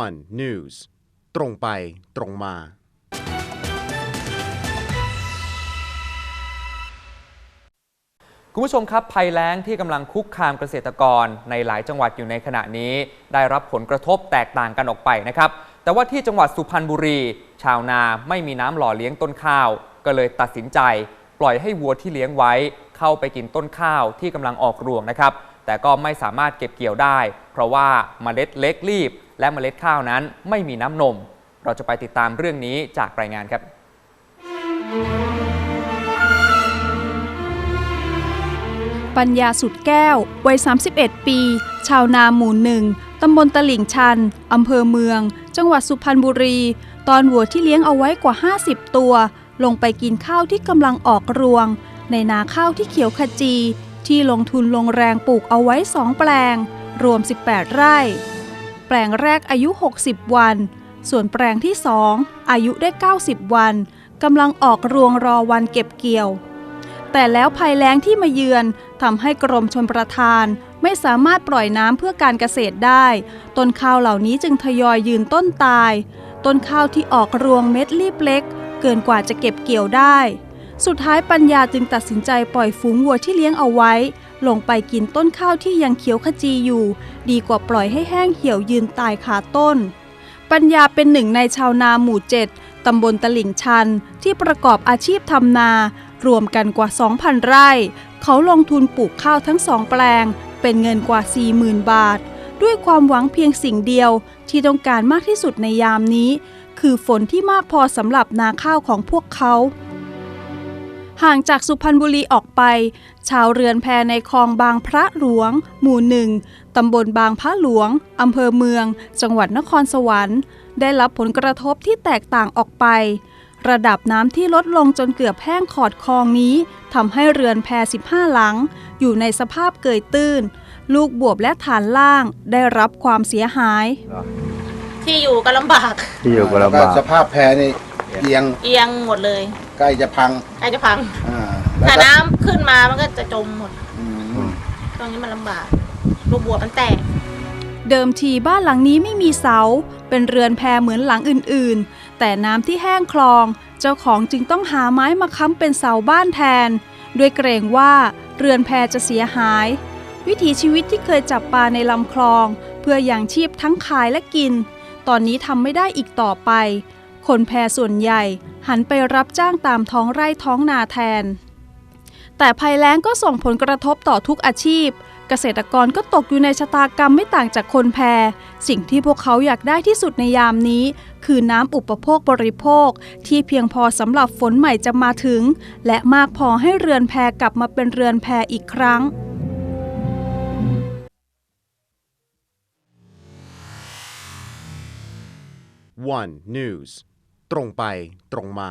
one news ตรงไปตรงมา คุณผู้ชมครับภัยแล้งที่กำลังคุกคามเกษตรกรในหลายจังหวัดอยู่ในขณะนี้ ได้รับผลกระทบแตกต่างกันออกไปนะครับ แต่ว่าที่จังหวัดสุพรรณบุรี ชาวนาไม่มีน้ำหล่อเลี้ยงต้นข้าว ก็เลยตัดสินใจ ปล่อยให้วัวที่เลี้ยงไว้ เข้าไปกินต้นข้าวที่กำลังออกรวงนะครับ แต่ก็ไม่สามารถเก็บเกี่ยวได้ เพราะว่าเมล็ดเล็กรีบ และเมล็ดข้าวนั้นไม่มีน้ำนม เราจะไปติดตามเรื่องนี้จากรายงานครับปัญญาสุดแก้ว วัย 31 ปี ชาวนาหมู่หนึ่ง ตำบลตลิ่งชัน อำเภอเมือง จังหวัดสุพรรณบุรี ตอนวัวที่เลี้ยงเอาไว้กว่า 50 ตัว ลงไปกินข้าวที่กำลังออกรวง ในนาข้าวที่เขียวขจี ที่ลงทุนลงแรงปลูกเอาไว้2แปลง รวม 18 ไร่ ปลงแรกอายุ 60 วัน ส่วนแปลงที่ 2 อายุได้ 90 วันกำลังออกรวงรอวันเก็บเกี่ยว แต่แล้วภัยแล้งที่มาเยือนทำให้กรมชนประทาน ไม่สามารถปล่อยน้ำเพื่อการเกษตรได้ ต้นข้าวเหล่านี้จึงทยอยยืนต้นตาย ต้นข้าวที่ออกรวงเม็ดรีบเล็ก เกินกว่าจะเก็บเกี่ยวได้ สุดท้ายปัญญาจึงตัดสินใจปล่อยฝูงวัวที่เลี้ยงเอาไว้ ลงไปกินต้นข้าวที่ยังเขียวขจีอยู่ ดีกว่าปล่อยให้แห้งเหี่ยวยืนตายคาต้น ปัญญาเป็นหนึ่งในชาวนาหมู่เจ็ดตำบลตลิ่งชันที่ประกอบอาชีพทำนา รวมกันกว่า 2,000 ไร่ เขาลงทุนปลูกข้าวทั้งสองแปลง เป็นเงินกว่า 40,000 บาท ด้วยความหวังเพียงสิ่งเดียวที่ต้องการมากที่สุดในยามนี้ คือฝนที่มากพอสำหรับนาข้าวของพวกเขา ห่างจากสุพรรณบุรีออกไป ชาวเรือนแพในคลองบางพระหลวง หมู่หนึ่งตำบลบางพระหลวงอำเภอเมือง จังหวัดนครสวรรค์ ได้รับผลกระทบที่แตกต่างออกไป ระดับน้ำที่ลดลงจนเกือบแห้งขอดคลองนี้ทำให้เรือนแพ 15 หลัง อยู่ในสภาพเกยตื้น ลูกบวบและฐานล่างได้รับความเสียหาย ที่อยู่ก็ลำบาก ที่อยู่ก็ลำบาก สภาพแพนี่ เอียงเอียงหมดเลยใกล้จะพังใกล้จะพัง อ่าถ้าแล้วก็น้ำขึ้นมามันก็จะจมหมด อืมตรงนี้มันลำบากลูกบัวมันแตก เดิมทีบ้านหลังนี้ไม่มีเสา เป็นเรือนแพเหมือนหลังอื่นๆ แต่น้ำที่แห้งคลอง เจ้าของจึงต้องหาไม้มาค้ำเป็นเสาบ้านแทน ด้วยเกรงว่าเรือนแพจะเสียหาย วิถีชีวิตที่เคยจับปลาในลำคลอง เพื่ออย่างชีพทั้งขายและกิน ตอนนี้ทำไม่ได้อีกต่อไป คนแพรส่วนใหญ่หันไปรับจ้างตามท้องไร่ท้องนาแทน แต่ภัยแล้งก็ส่งผลกระทบต่อทุกอาชีพ เกษตรกรก็ตกอยู่ในชะตากรรมไม่ต่างจากคนแพร สิ่งที่พวกเขาอยากได้ที่สุดในยามนี้ คือน้ำอุปโภคบริโภค ที่เพียงพอสำหรับฝนใหม่จะมาถึง และมากพอให้เรือนแพรกลับมาเป็นเรือนแพรอีกครั้ง one news ตรงไปตรงมา